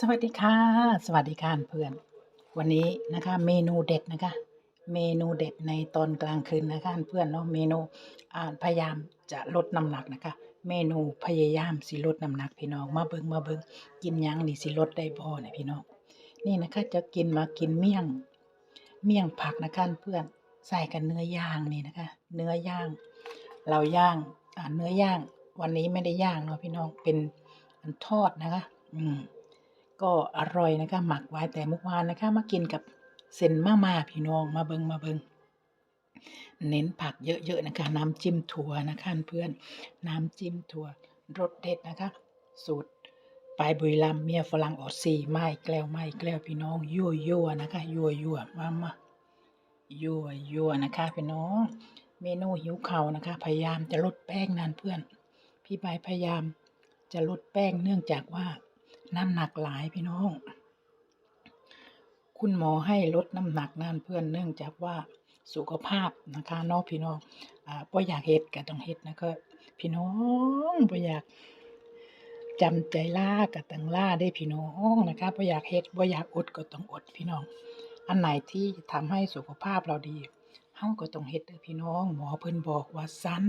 สวัสดีค่ะ สวัสดีค่ะเพื่อน วันนี้นะคะเมนูเด็ดนะคะ เมนูเด็ดในตอนกลางคืนนะคะเพื่อนเนาะเมนูอ่าพยายามจะลดน้ำหนักนะคะ เมนูพยายามสิลดน้ำหนักพี่น้องมาเบิงมาเบิงกินยังนี่สิลดได้บ่เนี่ยพี่น้องนี่นะคะจะกินมากินเมี่ยง เมี่ยงผักนะคะเพื่อนใส่กับเนื้อย่างนี่นะคะ เนื้อย่างเราย่างอ่าเนื้อย่าง วันนี้ไม่ได้ย่างเนาะพี่น้องเป็นทอดนะคะ อืม ก็อร่อยนะคะ หมักไว้แต่เมื่อวานนะคะ มากินกับเส้นมาม่าพี่น้องมาเบิงมาเบิงเน้นผักเยอะๆนะคะ น้ำจิ้มถั่วนะคะเพื่อนน้ำจิ้มถั่วรสเด็ดนะคะ สูตรปลายบุรีรัมเมียฝรั่งออดสี่ไม้แกล้วไม้แกล้วพี่น้องยั่วยั่วๆนะคะยั่วยั่วมามายั่วยั่วๆนะคะพี่น้อง เมนูหิวเข่านะคะ พยายามจะลดแป้งนานเพื่อน พี่ใบพยายามจะลดแป้งเนื่องจากว่า น้ำหนักหลายพี่น้อง คุณหมอให้ลดน้ำหนักนั่นเพื่อนเนื่องจากว่าสุขภาพนะคะเนอกพี่น้องอ่าบ่อยากเฮ็ดก็ต้องเฮ็ดนะก็พี่น้องบ่อยากจำใจล่าก็ต้องล่าได้พี่น้องนะคะบ่อยากเฮ็ดบ่อยากอดก็ต้องอดพี่น้อง อันไหนที่ทำให้สุขภาพเราดีเฮาก็ต้องเฮ็ดเด้อพี่น้อง หมอเพิ่นบอกว่าซั้น